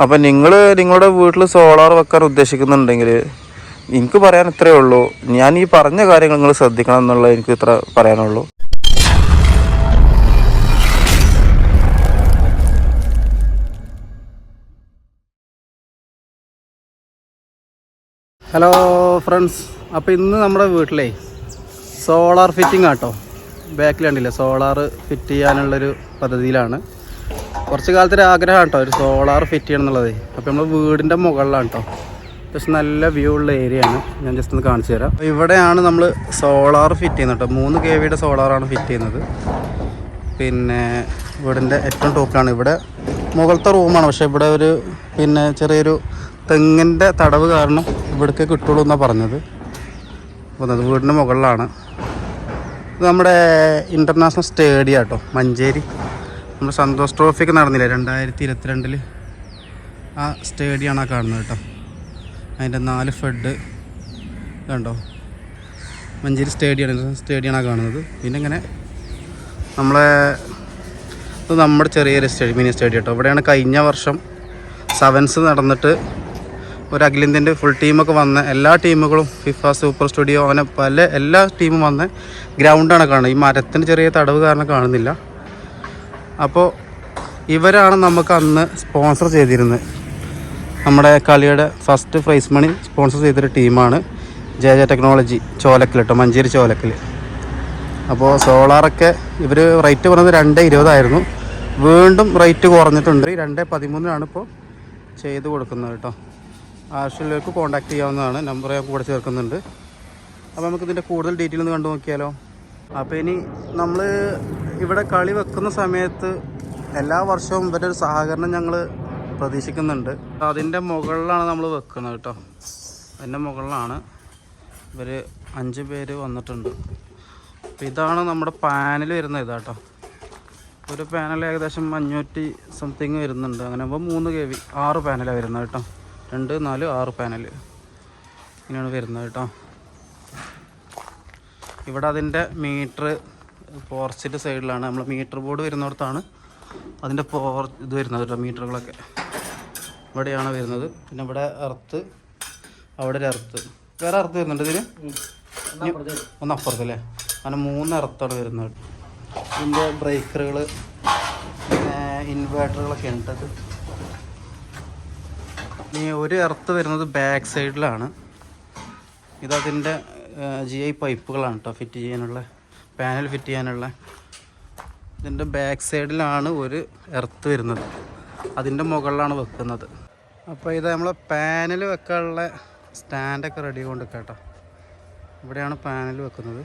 അപ്പം നിങ്ങൾ നിങ്ങളുടെ വീട്ടിൽ സോളാർ വെക്കാൻ ഉദ്ദേശിക്കുന്നുണ്ടെങ്കിൽ എനിക്ക് പറയാൻ ഇത്രയേ ഉള്ളൂ. ഞാൻ ഈ പറഞ്ഞ കാര്യങ്ങൾ നിങ്ങൾ ശ്രദ്ധിക്കണം എന്നുള്ളത് എനിക്ക് ഇത്ര പറയാനുള്ളൂ. ഹലോ ഫ്രണ്ട്സ് അപ്പോൾ ഇന്ന് നമ്മുടെ വീട്ടിലെ സോളാർ ഫിറ്റിംഗ് ആട്ടോ ബാക്കിൽ കണ്ടില്ലേ? സോളാർ ഫിറ്റ് ചെയ്യാനുള്ളൊരു പദ്ധതിയിലാണ്. കുറച്ച് കാലത്തൊരു ആഗ്രഹം കേട്ടോ ഒരു സോളാർ ഫിറ്റ് ചെയ്യണം എന്നുള്ളത്. അപ്പോൾ നമ്മൾ വീടിന്റെ മുകളിലാണ് കേട്ടോ പക്ഷെ നല്ല വ്യൂ ഉള്ള ഏരിയ ആണ്. ഞാൻ ജസ്റ്റ് ഒന്ന് കാണിച്ചു തരാം. ഇവിടെയാണ് നമ്മൾ സോളാർ ഫിറ്റ് ചെയ്യുന്നത് കേട്ടോ മൂന്ന് കെ വിയുടെ സോളാറാണ് ഫിറ്റ് ചെയ്യുന്നത്. പിന്നെ വീടിന്റെ ഏറ്റവും ടോപ്പിലാണ് ഇവിടെ മുകളത്തെ റൂമാണ് പക്ഷേ ഇവിടെ ഒരു പിന്നെ ചെറിയൊരു തെങ്ങിന്റെ തടവ് കാരണം ഇവിടേക്ക് കിട്ടുള്ളൂ എന്നാണ് പറഞ്ഞത്. അത് വീടിന്റെ മുകളിലാണ്. ഇത് നമ്മുടെ ഇന്റർനാഷണൽ സ്റ്റേഡിയം കേട്ടോ മഞ്ചേരി. നമ്മുടെ സന്തോഷ് ട്രോഫിയൊക്കെ നടന്നില്ല? രണ്ടായിരത്തി ഇരുപത്തിരണ്ടിൽ ആ സ്റ്റേഡിയമാണ് ആ കാണുന്നത് കേട്ടോ. അതിന്റെ നാല് ഫെഡ് കണ്ടോ? മഞ്ചേരി സ്റ്റേഡിയമാണ്. സ്റ്റേഡിയമാണ് കാണുന്നത്. പിന്നെ ഇങ്ങനെ നമ്മളെ ഇത് നമ്മുടെ ചെറിയൊരു സ്റ്റേഡിയം മിനി സ്റ്റേഡിയം കേട്ടോ. ഇവിടെയാണ് കഴിഞ്ഞ വർഷം സെവൻസ് നടന്നിട്ട് ഒരു അഖിലേന്ത്യന്റെ ഫുൾ ടീമൊക്കെ വന്ന എല്ലാ ടീമുകളും ഫിഫ സൂപ്പർ സ്റ്റുഡിയോ അങ്ങനെ പല എല്ലാ ടീമും വന്ന ഗ്രൗണ്ടാണ് കാണുന്നത്. ഈ മരത്തിന് ചെറിയ തടവ് കാരണം കാണുന്നില്ല. അപ്പോൾ ഇവരാണ് നമുക്ക് അന്ന് സ്പോൺസർ ചെയ്തിരുന്നത്. നമ്മുടെ കളിയുടെ ഫസ്റ്റ് പ്രൈസ് മണി സ്പോൺസർ ചെയ്തൊരു ടീമാണ് ജെ ജെ ടെക്നോളജി ചോലക്കൽ കേട്ടോ മഞ്ചേരി ചോലക്കൽ. അപ്പോൾ സോളാറൊക്കെ ഇവർ റേറ്റ് പറഞ്ഞത് രണ്ട് ഇരുപതായിരുന്നു വീണ്ടും റേറ്റ് കുറഞ്ഞിട്ടുണ്ട്. രണ്ട് പതിമൂന്നിനാണ് ഇപ്പോൾ ചെയ്ത് കൊടുക്കുന്നത് കേട്ടോ ആവശ്യമുള്ളവർക്ക് കോൺടാക്ട് ചെയ്യാവുന്നതാണ്. നമ്പർ ഞാൻ കൂടെ ചേർക്കുന്നുണ്ട്. അപ്പോൾ നമുക്കിതിന്റെ കൂടുതൽ ഡീറ്റെയിൽ ഒന്ന് കണ്ടു നോക്കിയാലോ അപ്പോൾ ഇനി നമ്മൾ ഇവിടെ കളി വെക്കുന്ന സമയത്ത് എല്ലാ വർഷവും ഇവരുടെ ഒരു സഹകരണം ഞങ്ങൾ പ്രതീക്ഷിക്കുന്നുണ്ട്. അതിന്റെ മുകളിലാണ് നമ്മൾ വെക്കുന്നത് കേട്ടോ. അതിന്റെ മുകളിലാണ് ഇവർ അഞ്ച് പേര് വന്നിട്ടുണ്ട്. അപ്പോൾ ഇതാണ് നമ്മുടെ പാനൽ വരുന്നത് ഇതാട്ടോ ഒരു പാനൽ ഏകദേശം അഞ്ഞൂറ്റി സംതിങ് വരുന്നുണ്ട്. അങ്ങനെ ആകുമ്പോൾ മൂന്ന് കെ വി ആറ് പാനലാണ് വരുന്നത് കേട്ടോ. രണ്ട് നാല് ആറ് പാനൽ ഇങ്ങനെയാണ് വരുന്നത് കേട്ടോ. ഇവിടെ അതിന്റെ മീറ്റർ പോർച്ചിന്റെ സൈഡിലാണ് നമ്മൾ മീറ്റർ ബോർഡ് വരുന്നിടത്താണ് അതിന്റെ പോർ ഇത് വരുന്നത് കേട്ടോ മീറ്ററുകളൊക്കെ. ഇവിടെയാണ് വരുന്നത്. പിന്നെ ഇവിടെ എർത്ത് അവിടെ ഒരു എർത്ത് വേറെ എർത്ത് വരുന്നുണ്ട് ഇതിന് ഒന്നപ്പുറത്തല്ലേ ഒന്ന് അങ്ങനെ മൂന്ന് എർത്താണ് വരുന്നത് ഇതിന്റെ ബ്രേക്കറുകൾ പിന്നെ ഇൻവേർട്ടറുകളൊക്കെ ഉണ്ട് ഇത്. ഇനി ഒരു എർത്ത് വരുന്നത് ബാക്ക് സൈഡിലാണ് ഇതതിന്റെ ജി ഐ പൈപ്പുകളാണ് കേട്ടോ ഫിറ്റ് ചെയ്യാനുള്ള പാനൽ ഫിറ്റ് ചെയ്യാനുള്ള ഇതിന്റെ ബാക്ക് സൈഡിലാണ് ഒരു എർത്ത് വരുന്നത്. അതിന്റെ മുകളിലാണ് വെക്കുന്നത്. അപ്പോൾ ഇത് നമ്മൾ പാനൽ വെക്കാനുള്ള സ്റ്റാൻഡൊക്കെ റെഡി കൊണ്ട് കേട്ടോ. ഇവിടെയാണ് പാനൽ വെക്കുന്നത്.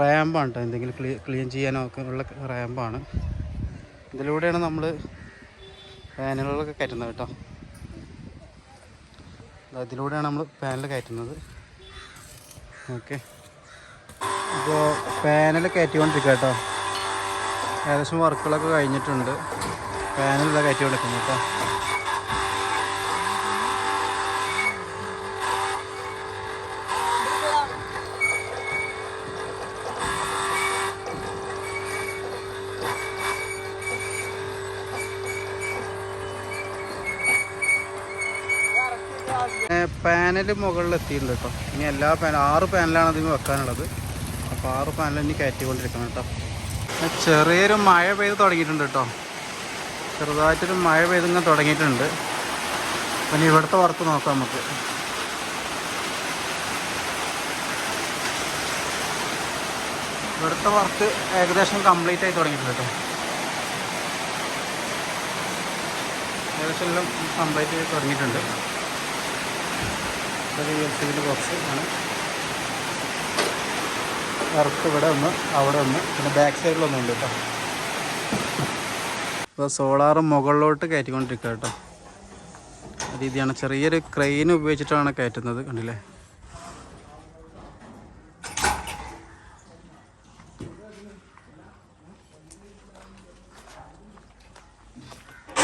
റാമ്പാണ് കേട്ടോ. എന്തെങ്കിലും ക്ലീ ക്ലീൻ ചെയ്യാനോ ഒക്കെ ഉള്ള റാമ്പാണ് ഇതിലൂടെയാണ് നമ്മൾ പാനലുകളൊക്കെ കയറ്റുന്നത് കേട്ടോ. അതിലൂടെയാണ് നമ്മൾ പാനൽ കയറ്റുന്നത്. ഓക്കെ. ഇപ്പോൾ പാനൽ കയറ്റിക്കൊണ്ടിരിക്കുക കേട്ടോ ഏകദേശം വർക്കുകളൊക്കെ കഴിഞ്ഞിട്ടുണ്ട്. പാനൽ കയറ്റി കൊടുക്കുന്നു കേട്ടോ. പാനൽ മുകളിൽ എത്തിയിട്ടുണ്ട് കേട്ടോ. ഇനി എല്ലാ പാനൽ ആറ് പാനലാണ് അതിന് വെക്കാനുള്ളത്. ആറ് ഇനി കയറ്റിക്കൊണ്ടിരിക്കണം കേട്ടോ. ചെറിയൊരു മഴ പെയ്ത് തുടങ്ങിയിട്ടുണ്ട് കേട്ടോ. ചെറുതായിട്ടൊരു മഴ പെയ്ത് ഇങ്ങനെ തുടങ്ങിയിട്ടുണ്ട്. പിന്നെ ഇവിടുത്തെ വർക്ക് നോക്കാം നമുക്ക്. ഇവിടുത്തെ വർക്ക് ഏകദേശം കംപ്ലീറ്റ് ആയി തുടങ്ങിയിട്ടുണ്ട് കേട്ടോ. ഏകദേശം എല്ലാം കംപ്ലീറ്റ് ആയി തുടങ്ങിയിട്ടുണ്ട്. ബോക്സ് ആണ്. വർക്ക് ഇവിടെ ഒന്ന് അവിടെ ഒന്ന്. പിന്നെ ബാക്ക് സൈഡിലൊന്നും ഉണ്ട് കേട്ടോ ഇപ്പോൾ സോളാർ മുകളിലോട്ട് കയറ്റിക്കൊണ്ടിരിക്കുക കേട്ടോ രീതിയാണ്. ചെറിയൊരു ക്രെയിൻ ഉപയോഗിച്ചിട്ടാണ് കയറ്റുന്നത് കണ്ടില്ലേ?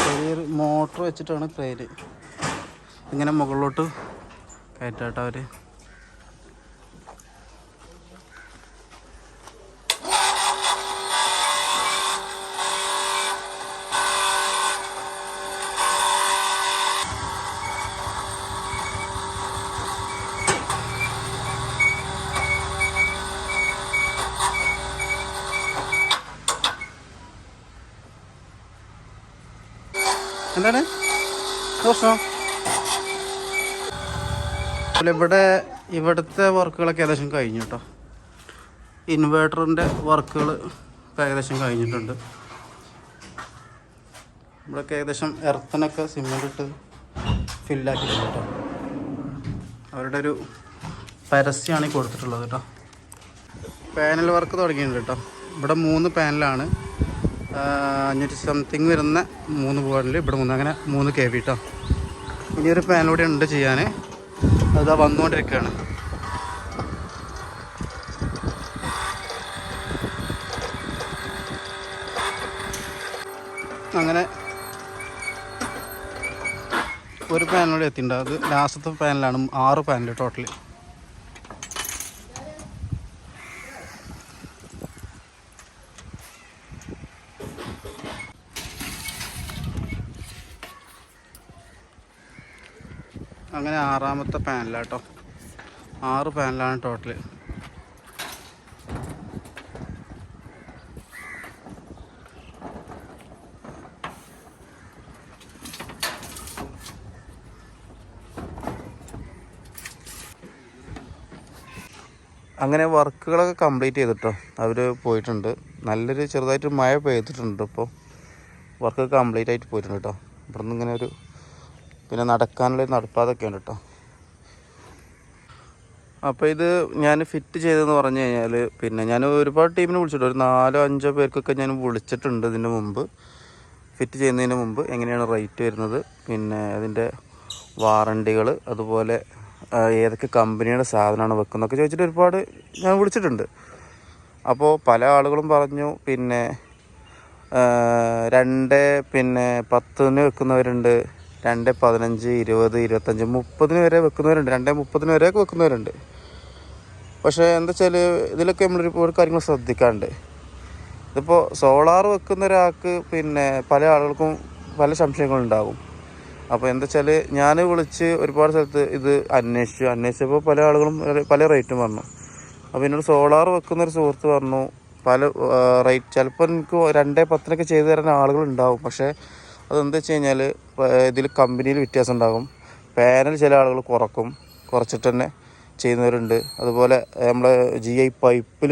ചെറിയൊരു മോട്ടർ വെച്ചിട്ടാണ് ക്രെയിൻ ഇങ്ങനെ മുകളിലോട്ട് കയറ്റാട്ടോ അവർ എന്താണ്? പ്രശ്നം? ഇവിടെ ഇവിടുത്തെ വർക്കുകളൊക്കെ ഏകദേശം കഴിഞ്ഞു കേട്ടോ ഇൻവേർട്ടറിന്റെ വർക്കുകൾ ഏകദേശം കഴിഞ്ഞിട്ടുണ്ട്. ഇവിടെയൊക്കെ ഏകദേശം എർത്തനൊക്കെ സിമെന്റ് ഇട്ട് ഫില്ലാക്കിയിട്ടുണ്ട് കേട്ടോ അവരുടെ ഒരു പരസ്യമാണ് ഈ കൊടുത്തിട്ടുള്ളത് കേട്ടോ പാനൽ വർക്ക് തുടങ്ങിയിട്ടുണ്ട് കേട്ടോ ഇവിടെ മൂന്ന് പാനലാണ്. അഞ്ഞൂറ്റി സംതിങ് വരുന്ന മൂന്ന് പോകാനിൽ ഇവിടെ മൂന്ന് അങ്ങനെ മൂന്ന് കെ വി കേട്ടോ ഇനിയൊരു കൂടെ ഉണ്ട് ചെയ്യാൻ അതാ വന്നുകൊണ്ടിരിക്കുകയാണ് അങ്ങനെ ഒരു പാനലൂടെ എത്തിയിട്ടുണ്ട്. അത് ലാസ്റ്റത്തെ പാനലാണ് ആറ് പാനൽ ടോട്ടൽ ആറാമത്തെ പാനലാണ് പാനലാട്ടോ. ആറ് പാനലാണ് ടോട്ടൽ അങ്ങനെ വർക്കുകളൊക്കെ കംപ്ലീറ്റ് ചെയ്തിട്ടോ. അവർ പോയിട്ടുണ്ട്. നല്ലൊരു ചെറുതായിട്ട് മഴ പെയ്തിട്ടുണ്ട് ഇപ്പോൾ വർക്ക് കംപ്ലീറ്റ് ആയിട്ട് പോയിട്ടുണ്ട് കേട്ടോ ഇവിടെ നിന്ന് ഇങ്ങനെ ഒരു പിന്നെ നടക്കാനുള്ള നടപ്പാതൊക്കെ ഉണ്ട് കേട്ടോ അപ്പോൾ ഇത് ഞാൻ ഫിറ്റ് ചെയ്തതെന്ന് പറഞ്ഞു കഴിഞ്ഞാൽ പിന്നെ ഞാൻ ഒരുപാട് ടീമിനെ വിളിച്ചിട്ടുണ്ട്. ഒരു നാലോ അഞ്ചോ പേർക്കൊക്കെ ഞാൻ വിളിച്ചിട്ടുണ്ട് ഇതിന് മുമ്പ്. ഫിറ്റ് ചെയ്യുന്നതിന് മുമ്പ് എങ്ങനെയാണ് റേറ്റ് വരുന്നത് പിന്നെ അതിന്റെ വാറണ്ടികൾ അതുപോലെ ഏതൊക്കെ കമ്പനിയുടെ സാധനമാണ് വെക്കുന്നതൊക്കെ ചോദിച്ചിട്ട് ഒരുപാട് ഞാൻ വിളിച്ചിട്ടുണ്ട്. അപ്പോൾ പല ആളുകളും പറഞ്ഞു പിന്നെ രണ്ട് പിന്നെ പത്തിന് വെക്കുന്നവരുണ്ട്. രണ്ട് പതിനഞ്ച് ഇരുപത് ഇരുപത്തഞ്ച് മുപ്പതിന് വരെ വെക്കുന്നവരുണ്ട്. രണ്ട് മുപ്പതിന് വരെയൊക്കെ വെക്കുന്നവരുണ്ട്. പക്ഷേ എന്താ വെച്ചാൽ ഇതിലൊക്കെ നമ്മൾ ഒരുപാട് കാര്യങ്ങൾ ശ്രദ്ധിക്കാണ്ട് ഇതിപ്പോൾ സോളാർ വെക്കുന്ന ഒരാൾക്ക് പിന്നെ പല ആളുകൾക്കും പല സംശയങ്ങളുണ്ടാകും അപ്പോൾ എന്താ വെച്ചാൽ ഞാൻ വിളിച്ച് ഒരുപാട് സ്ഥലത്ത് ഇത് അന്വേഷിച്ചു. അന്വേഷിച്ചപ്പോൾ പല ആളുകളും പല റേറ്റും പറഞ്ഞു. അപ്പോൾ എന്നോട് സോളാർ വെക്കുന്ന ഒരു സുഹൃത്ത് പറഞ്ഞു പല റേറ്റ്. ചിലപ്പോൾ എനിക്ക് രണ്ടേ പത്തിനൊക്കെ ചെയ്തു തരുന്ന ആളുകളുണ്ടാവും പക്ഷേ അതെന്താ വെച്ച് കഴിഞ്ഞാൽ ഇതിൽ കമ്പനിയിൽ വ്യത്യാസം ഉണ്ടാകും. പാനൽ ചില ആളുകൾ കുറക്കും. കുറച്ചിട്ട് തന്നെ ചെയ്യുന്നവരുണ്ട്. അതുപോലെ നമ്മളെ ജി ഐ പൈപ്പിൽ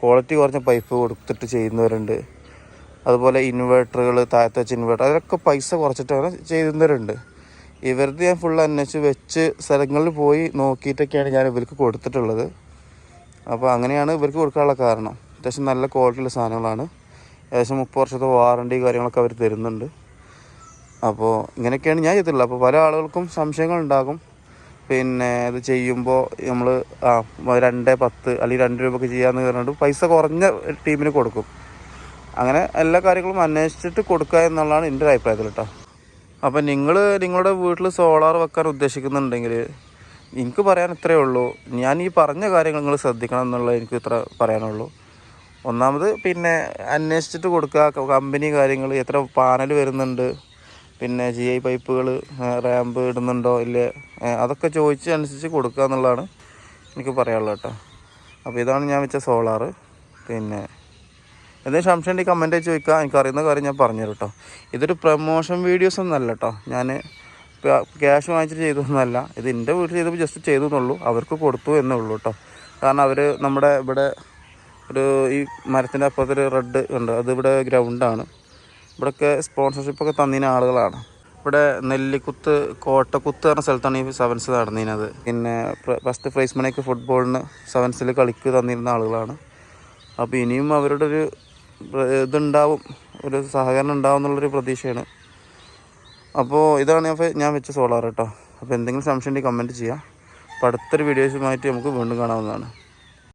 ക്വാളിറ്റി കുറഞ്ഞ പൈപ്പ് കൊടുത്തിട്ട് ചെയ്യുന്നവരുണ്ട്. അതുപോലെ ഇൻവേർട്ടറുകൾ താഴത്തെ വെച്ച് ഇൻവേർട്ടർ അതിലൊക്കെ പൈസ കുറച്ചിട്ട് അങ്ങനെ ചെയ്യുന്നവരുണ്ട്. ഇവരുടെ ഞാൻ ഫുൾ അന്വേഷിച്ച് വെച്ച് സ്ഥലങ്ങളിൽ പോയി നോക്കിയിട്ടൊക്കെയാണ് ഞാൻ ഇവർക്ക് കൊടുത്തിട്ടുള്ളത്. അപ്പോൾ അങ്ങനെയാണ് ഇവർക്ക് കൊടുക്കാനുള്ള കാരണം. അത്യാവശ്യം നല്ല ക്വാളിറ്റിയുള്ള സാധനങ്ങളാണ്. ഏകദേശം മുപ്പത് വർഷത്തെ വാറണ്ടി കാര്യങ്ങളൊക്കെ അവർ തരുന്നുണ്ട്. അപ്പോൾ ഇങ്ങനെയൊക്കെയാണ് ഞാൻ ചെയ്തിട്ടുള്ളത്. അപ്പോൾ പല ആളുകൾക്കും സംശയങ്ങളുണ്ടാകും. പിന്നെ ഇത് ചെയ്യുമ്പോൾ നമ്മൾ ആ രണ്ട് പത്ത് അല്ലെങ്കിൽ രണ്ട് രൂപയ്ക്ക് ചെയ്യാമെന്ന് പറഞ്ഞിട്ട് പൈസ കുറഞ്ഞ ടീമിന് കൊടുക്കും. അങ്ങനെ എല്ലാ കാര്യങ്ങളും അന്വേഷിച്ചിട്ട് കൊടുക്കുക എന്നുള്ളതാണ് എന്റെ ഒരു അഭിപ്രായത്തിൽ കേട്ടോ അപ്പം നിങ്ങൾ നിങ്ങളുടെ വീട്ടിൽ സോളാർ വെക്കാൻ ഉദ്ദേശിക്കുന്നുണ്ടെങ്കിൽ എനിക്ക് പറയാൻ ഇത്രയേ ഉള്ളൂ. ഞാൻ ഈ പറഞ്ഞ കാര്യങ്ങൾ നിങ്ങൾ ശ്രദ്ധിക്കണം എന്നുള്ളത് എനിക്ക് ഇത്ര പറയാനുള്ളൂ. ഒന്നാമത് പിന്നെ അന്വേഷിച്ചിട്ട് കൊടുക്കുക. കമ്പനി കാര്യങ്ങൾ എത്ര പാനൽ വരുന്നുണ്ട്. പിന്നെ ജി ഐ പൈപ്പുകൾ റാമ്പ് ഇടുന്നുണ്ടോ ഇല്ലേ അതൊക്കെ ചോദിച്ച് അനുസരിച്ച് കൊടുക്കുക എന്നുള്ളതാണ് എനിക്ക് പറയാനുള്ളത് കേട്ടോ. അപ്പോൾ ഇതാണ് ഞാൻ വെച്ച സോളാറ്. പിന്നെ എന്തെങ്കിലും സംശയം ഉണ്ടെങ്കിൽ കമന്റ് ചോദിക്കുക എനിക്കറിയുന്ന കാര്യം ഞാൻ പറഞ്ഞു കേട്ടോ. ഇതൊരു പ്രൊമോഷൻ വീഡിയോസ് ഒന്നല്ല കേട്ടോ. ഞാൻ ക്യാഷ് വാങ്ങിച്ചിട്ട് ചെയ്തതൊന്നുമല്ല ഇത് എന്റെ വീട്ടിൽ ചെയ്തപ്പോൾ ജസ്റ്റ് ചെയ്തു എന്നുള്ളൂ അവർക്ക് കൊടുത്തു എന്നേ ഉള്ളൂ കേട്ടോ. കാരണം അവർ നമ്മുടെ ഇവിടെ ഒരു ഈ മരത്തിന്റെ അപ്പുറത്തൊരു റെഡ് ഉണ്ട് അതിവിടെ ഗ്രൗണ്ടാണ് ഇവിടെയൊക്കെ സ്പോൺസർഷിപ്പൊക്കെ തന്നിന ആളുകളാണ്. ഇവിടെ നെല്ലിക്കുത്ത് കോട്ടക്കുത്ത് പറഞ്ഞ സ്ഥലത്താണ് ഈ സെവൻസ് നടന്നിരുന്നത് പിന്നെ ഫസ്റ്റ് പ്രൈസ് മണിക്ക് ഫുട്ബോളിന് സെവൻസിൽ കളിക്ക് തന്നിരുന്ന ആളുകളാണ്. അപ്പോൾ ഇനിയും അവരുടെ ഒരു ഇതുണ്ടാവും ഒരു സഹകരണം ഉണ്ടാവും എന്നുള്ളൊരു പ്രതീക്ഷയാണ്. അപ്പോൾ ഇതാണ് ഞാൻ വെച്ച സോളാർ കേട്ടോ. അപ്പോൾ എന്തെങ്കിലും സംശയം ഉണ്ടെങ്കിൽ കമന്റ് ചെയ്യാം. അപ്പോൾ അടുത്തൊരു വീഡിയോസുമായിട്ട് നമുക്ക് വീണ്ടും കാണാവുന്നതാണ്.